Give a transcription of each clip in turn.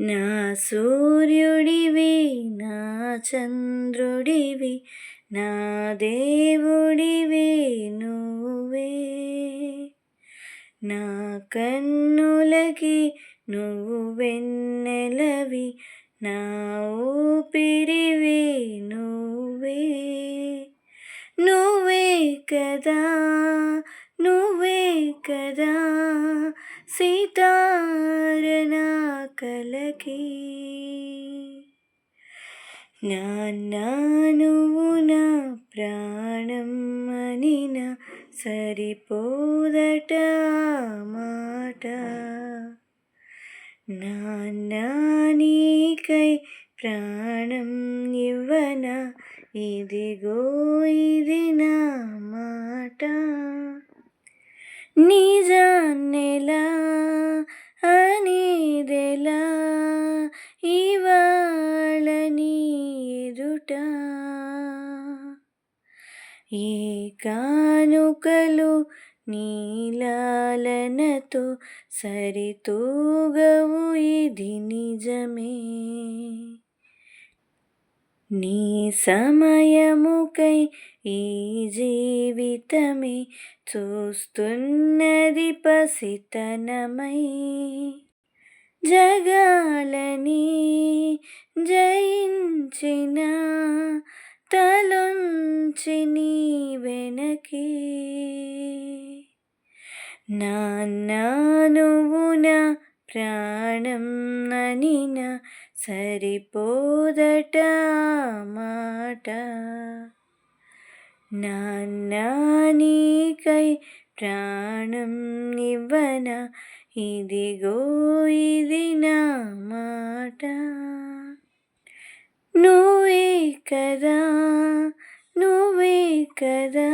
నా సూర్యుడివి నా చంద్రుడివి నా దేవుడివి నువ్వే. నా కన్నులకి నువ్వు వెన్నెలవి నా ఊపిరివి నువ్వే. నువ్వే కదా నువ్వే కదా సీతారనా కలకి నాన్నా నువ్వు నా ప్రాణం అని నా సరిపోదట మాట. నాన్నా నీకై ప్రాణం ఇవ్వన ఇదిగో ఇది నా మాట. నిజాన్నెలా అనేదే చేయుట ఏ కానుకలు నీలాలనతో సరితూగవు ఇది నిజమే. నీ సమయముకై ఈ జీవితమే చూస్తున్నది పసితనమై. జగాలని జయించిన తలొంచి నీ వెనకే. నాన్న నువ్వు నా ప్రాణం అనిన సరిపోదట మాట. నాన్న నీకై ప్రాణం ఇవ్వన ఇదిగో ఇది నా మాట నువ్వే కదా నువ్వే కదా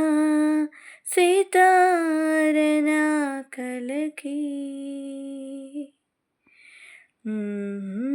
సీతారణ కలకి మ్మ్.